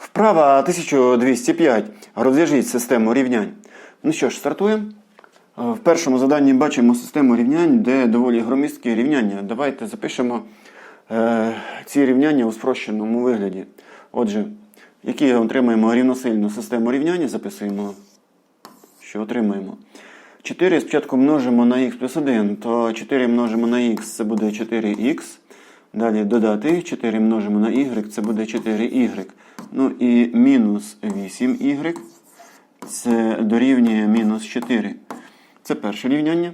Вправа 1205. Розв'яжіть систему рівнянь. Ну що ж, стартуємо. Е, В першому заданні бачимо систему рівнянь, де доволі громісткі рівняння. Давайте запишемо е, ці рівняння у спрощеному вигляді. Отже, які отримаємо рівносильну систему рівняння, записуємо, що отримаємо. 4 спочатку множимо на х плюс 1, то 4 множимо на х це буде 4х. Далі додати 4 множимо на y, це буде 4y. Ну і мінус 8y це дорівнює мінус 4. Це перше рівняння.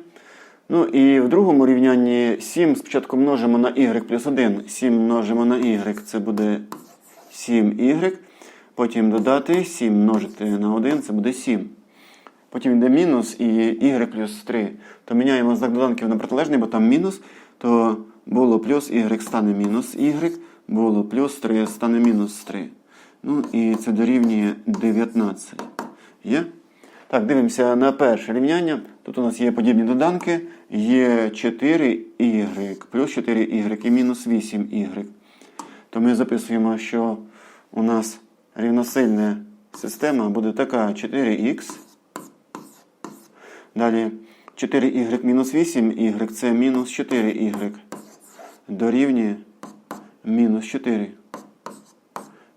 Ну і в другому рівнянні 7 спочатку множимо на y плюс 1. 7 множимо на y, це буде 7y. Потім додати 7 множити на 1, це буде 7. Потім йде мінус і y плюс 3. То міняємо знак доданків на протилежний, бо там мінус, то було плюс y стане мінус y, було плюс 3 стане мінус 3. Ну і це дорівнює 19. Є? Так, дивимося на перше рівняння. Тут у нас є подібні доданки. Є 4y плюс 4y і мінус 8y. То ми записуємо, що у нас рівносильна система буде така 4х. Далі 4y мінус 8y це мінус 4y. Дорівнює мінус 4.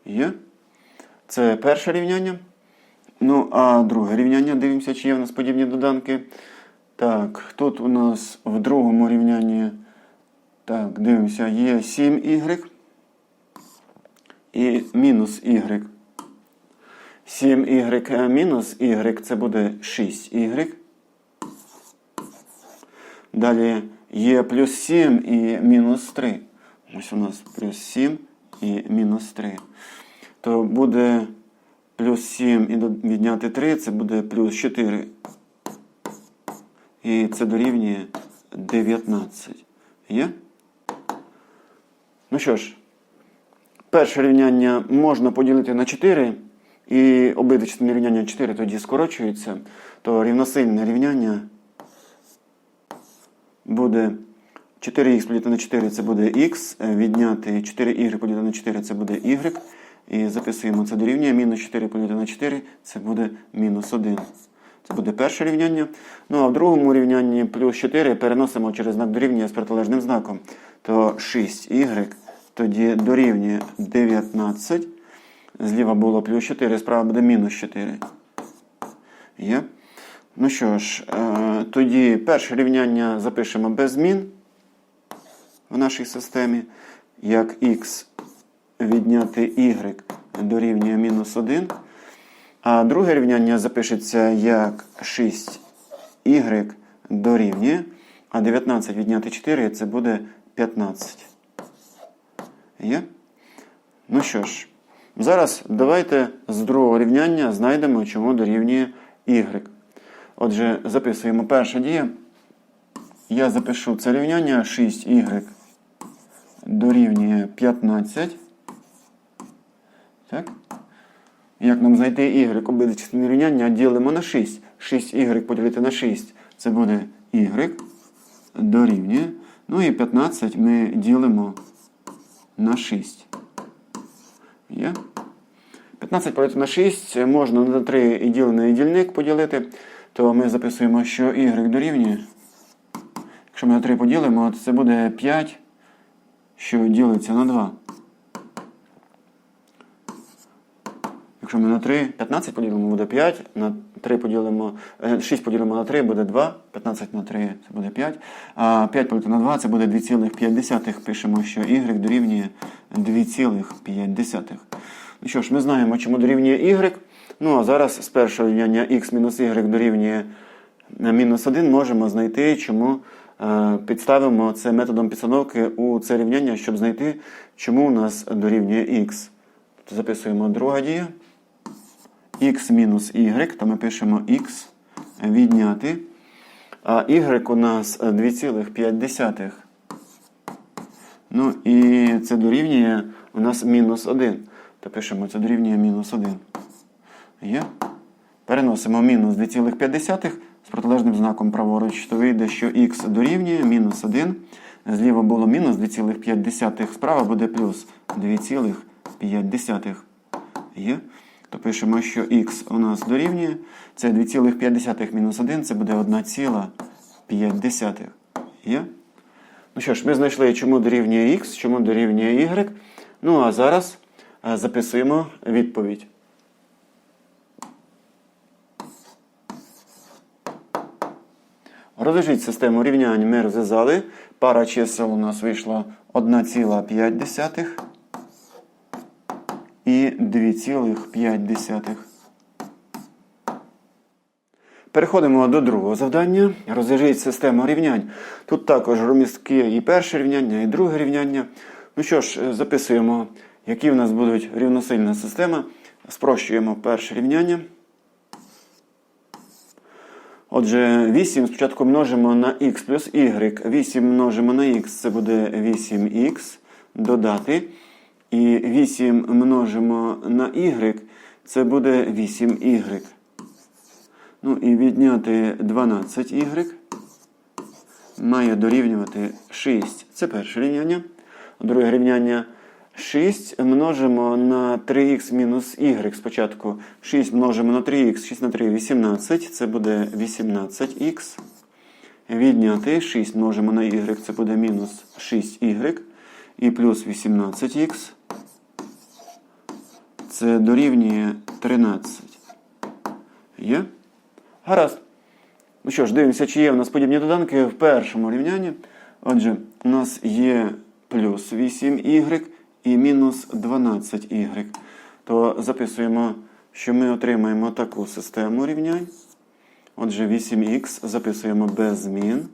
Є? Це перше рівняння. Ну, а друге рівняння, дивимося, чи є в нас подібні доданки. Так, тут у нас в другому рівнянні, так, дивимося, є 7y і мінус y. 7y мінус y це буде 6y. Далі є плюс 7 і мінус 3. Ось у нас плюс 7 і мінус 3. То буде плюс 7 і відняти 3, це буде плюс 4. І це дорівнює 19. Є? Ну що ж, перше рівняння можна поділити на 4, і обидві рівняння 4 тоді скорочуються, то рівносильне рівняння буде 4х поділити на 4 це буде х, відняти 4y поділити на 4 це буде y. І записуємо це дорівнює мінус 4 поділити на 4 це буде мінус 1. Це буде перше рівняння. Ну а в другому рівнянні плюс 4 переносимо через знак дорівнює з протилежним знаком. То 6y тоді дорівнює 19. Зліва було плюс 4, справа буде мінус 4. Є? Ну що ж, е, тоді перше рівняння запишемо без змін в нашій системі. Як х відняти y дорівнює мінус 1. А друге рівняння запишеться як 6y дорівнює. А 19 відняти 4 це буде 15. Є? Ну що ж, зараз давайте з другого рівняння знайдемо, чому дорівнює y. Отже, записуємо перша дія. Я запишу це рівняння 6y дорівнює 15. Так? Як нам знайти y? Обидві частини рівняння ділимо на 6. 6y поділити на 6 це буде y дорівнює. Ну і 15 ми ділимо на 6. Є? 15 поділити на 6 можна на 3 і ділений дільник поділити, то ми записуємо, що y дорівнює. Якщо ми на 3 поділимо, то це буде 5, що ділиться на 2. Якщо ми на 3, 15 поділимо, буде 5, на 3 поділимо, е, 6 поділимо на 3 буде 2, 15 на 3 це буде 5, а 5 поділити на 2 це буде 2,5. Пишемо, що y дорівнює 2,5. Ну що ж, ми знаємо, чому дорівнює y. Ну а зараз з першого рівняння x мінус y дорівнює е, мінус 1 можемо знайти, чому е, підставимо це методом підстановки у це рівняння, щоб знайти, чому у нас дорівнює x. Записуємо друга дія x мінус y, то ми пишемо x відняти. А y у нас 2,5. Ну і це дорівнює у нас мінус 1. То пишемо, це дорівнює мінус 1. Є? Переносимо мінус 2,5 з протилежним знаком праворуч, то вийде, що х дорівнює мінус 1. Зліва було мінус 2,5, справа буде плюс 2,5. Є. То пишемо, що х у нас дорівнює. Це 2,5 мінус 1, це буде 1,5. Є? Ну що ж, ми знайшли, чому дорівнює х, чому дорівнює y. Ну а зараз е, записуємо відповідь. Розв'яжіть систему рівнянь ми розв'язали. Пара чисел у нас вийшла 1,5 і 2,5. Переходимо до другого завдання. Розв'яжіть систему рівнянь. Тут також громістки і перше рівняння, і друге рівняння. Ну що ж, записуємо, які в нас будуть рівносильна система. Спрощуємо перше рівняння. Отже, 8 спочатку множимо на х плюс y. 8 множимо на х, це буде 8х додати. І 8 множимо на y, це буде 8y. Ну і відняти 12y має дорівнювати 6. Це перше рівняння. Друге рівняння 6 множимо на 3х мінус y спочатку. 6 множимо на 3х, 6 на 3 18, це буде 18х. Відняти 6 множимо на y, це буде мінус 6y. І плюс 18х. Це дорівнює 13. Є? Гаразд. Ну що ж, дивимося, чи є в нас подібні доданки в першому рівнянні. Отже, у нас є плюс 8y і мінус 12y. То записуємо, що ми отримаємо таку систему рівнянь. Отже, 8х записуємо без змін.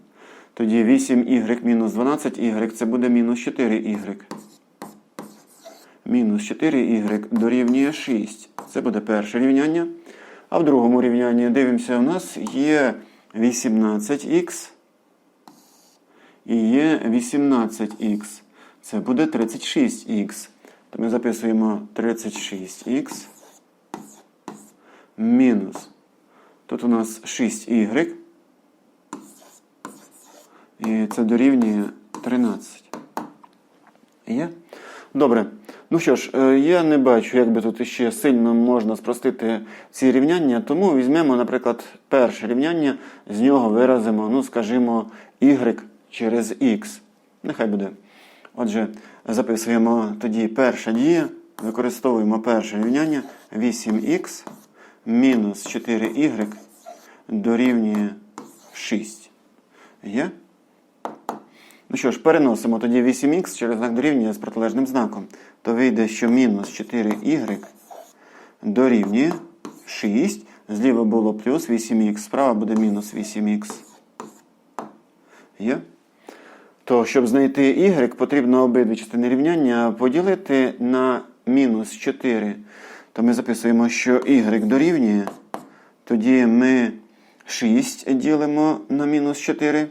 Тоді 8y мінус 12y це буде мінус 4y. Мінус 4y дорівнює 6. Це буде перше рівняння. А в другому рівнянні дивимося, у нас є 18х і є 18х. Це буде 36х. То ми записуємо 36х мінус. Тут у нас 6y. І це дорівнює 13. Є? Добре. Ну що ж, е, я не бачу, як би тут ще сильно можна спростити ці рівняння, тому візьмемо, наприклад, перше рівняння, з нього виразимо, ну, скажімо, y через x. Нехай буде. Отже, записуємо тоді перша дія, використовуємо перше рівняння 8х мінус 4y дорівнює 6. Є? Ну що ж, переносимо тоді 8х через знак дорівнює з протилежним знаком. То вийде, що мінус 4y дорівнює 6. Зліва було плюс 8х, справа буде мінус 8х. Є? То, щоб знайти y, потрібно обидві частини рівняння поділити на мінус 4. То ми записуємо, що y дорівнює. Тоді ми 6 ділимо на мінус 4.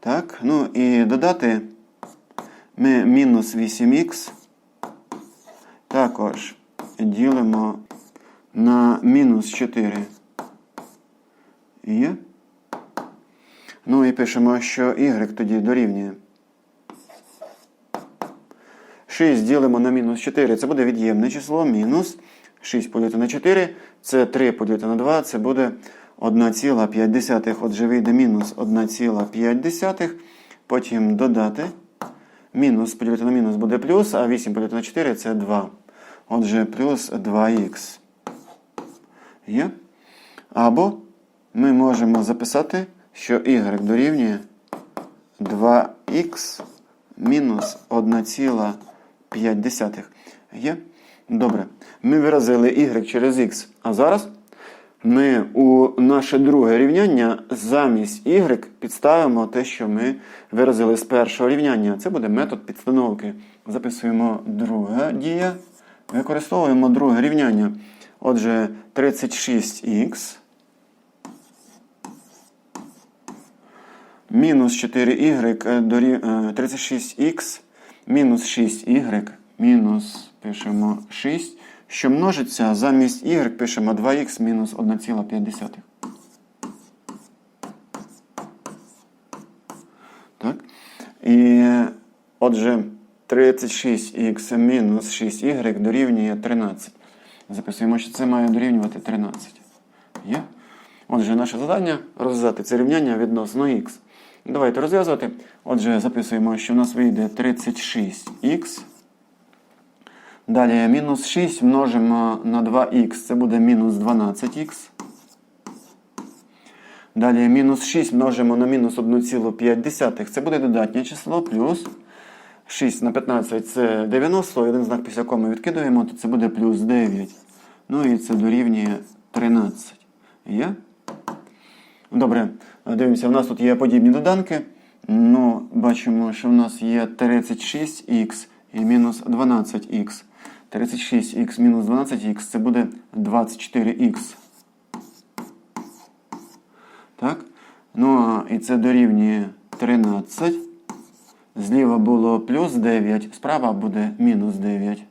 Так, ну і додати ми мінус 8х також ділимо на мінус 4. Є. Ну і пишемо, що y тоді дорівнює. 6 ділимо на мінус 4. Це буде від'ємне число. Мінус 6 поділити на 4. Це 3 поділити на 2. Це буде 1,5. Отже, вийде мінус 1,5. Потім додати. Мінус поділити на мінус буде плюс, а 8 поділити на 4 це 2. Отже, плюс 2х. Є? Або ми можемо записати, що y дорівнює 2х мінус 1,5. Є? Добре. Ми виразили y через х. А зараз ми у наше друге рівняння замість y підставимо те, що ми виразили з першого рівняння. Це буде метод підстановки. Записуємо друга дія. Використовуємо друге рівняння. Отже, 36х мінус 4y 36х мінус 6y мінус пишемо 6, що множиться замість y пишемо 2х мінус 1,5. Так? І отже, 36х мінус 6y дорівнює 13. Записуємо, що це має дорівнювати 13. Є? Отже, наше завдання розв'язати це рівняння відносно х. Давайте розв'язувати. Отже, записуємо, що в нас вийде 36х. Далі мінус 6 множимо на 2х, це буде мінус 12х. Далі мінус 6 множимо на мінус 1,5, це буде додатнє число, плюс 6 на 15 це 90, один знак після коми відкидуємо, то це буде плюс 9. Ну і це дорівнює 13. Є? Добре, дивимося, у нас тут є подібні доданки. Ну, бачимо, що в нас є 36х і мінус 12х. 36х мінус 12х це буде 24х. Так? Ну, і це дорівнює 13. Зліва було плюс 9, справа буде мінус 9.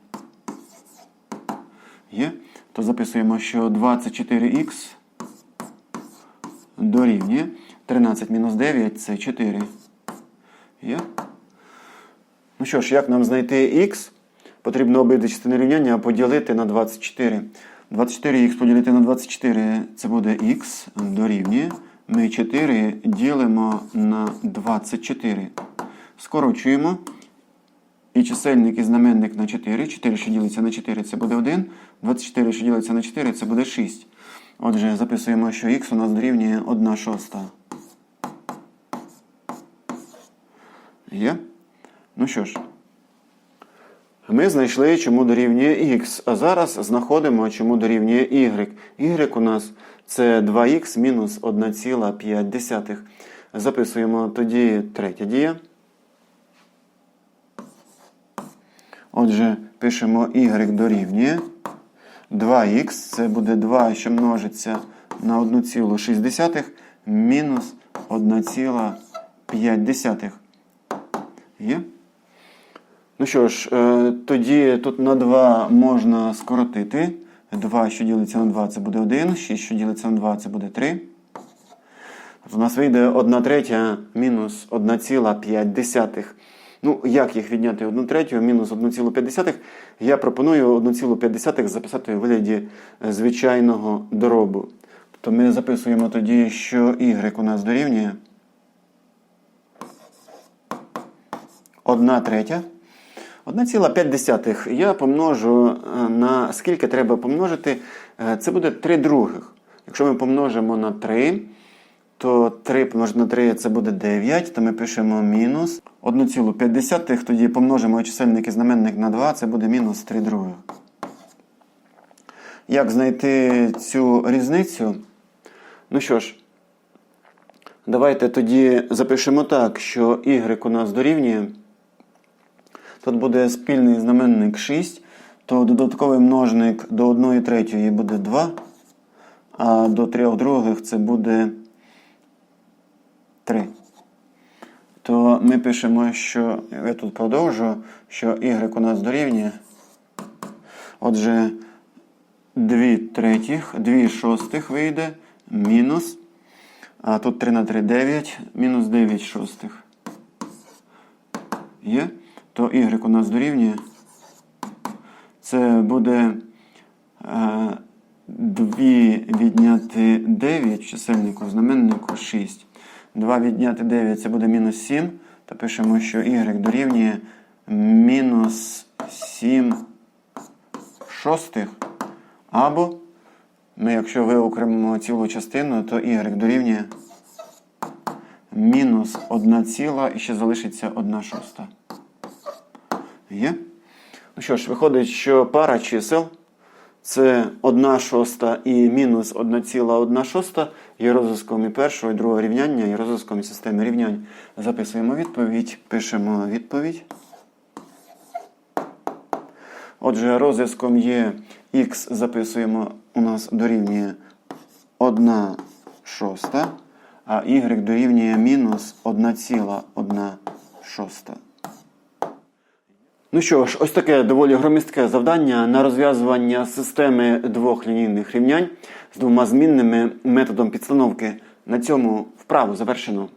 Є? То записуємо, що 24х дорівнює 13 мінус 9 це 4. Є? Ну що ж, як нам знайти х? Потрібно обидві частини рівняння поділити на 24. 24х поділити на 24 це буде х дорівнює. Ми 4 ділимо на 24. Скорочуємо. І чисельник і знаменник на 4. 4, що ділиться на 4, це буде 1. 24, що ділиться на 4, це буде 6. Отже, записуємо, що х у нас дорівнює 1 шоста. Є? Ну що ж, ми знайшли, чому дорівнює х, а зараз знаходимо, чому дорівнює y. y у нас це 2х мінус 1,5. Записуємо тоді третя дія. Отже, пишемо y дорівнює 2х, це буде 2, що множиться на 1,6 мінус 1,5. Є? Ну що ж, е, тоді тут на 2 можна скоротити. 2, що ділиться на 2, це буде 1, 6, що ділиться на 2, це буде 3. У нас вийде 1 третя мінус 1,5. Ну, як їх відняти 1 третю мінус 1,5? Я пропоную 1,5 записати у вигляді е, звичайного доробу. Тобто ми записуємо тоді, що y у нас дорівнює 1 третя. 1,5 я помножу е, на скільки треба помножити. Е, Це буде 3 других. Якщо ми помножимо на 3, то 3 помножити на 3 це буде 9, то ми пишемо мінус 1,5, тоді помножимо чисельник і знаменник на 2, це буде мінус 3 других. Як знайти цю різницю? Ну що ж, давайте тоді запишемо так, що y у нас дорівнює. Тут буде спільний знаменник 6, то додатковий множник до 1 третьої буде 2, а до 3 других це буде 3. То ми пишемо, що я тут продовжу, що y у нас дорівнює. Отже, 2 третіх, 2 шостих вийде, мінус. А тут 3 на 3 9, мінус 9 шостих. Є? То y у нас дорівнює. Це буде е, 2 відняти 9 в чисельнику, знаменнику 6. 2 відняти 9 це буде мінус 7. То пишемо, що y дорівнює мінус 7 шостих. Або ми, якщо виокремимо цілу частину, то y дорівнює мінус 1 ціла і ще залишиться 1 шоста. Є? Ну що ж, виходить, що пара чисел це 1 шоста і мінус 1,1 шоста є розв'язком і першого, і другого рівняння, і розв'язком системи рівнянь. Записуємо відповідь, пишемо відповідь. Отже, розв'язком є х записуємо у нас дорівнює 1 шоста, а y дорівнює мінус 1,1 шоста. Ну що ж, ось таке доволі громістке завдання на розв'язування системи двох лінійних рівнянь з двома змінними методом підстановки. На цьому вправу завершено.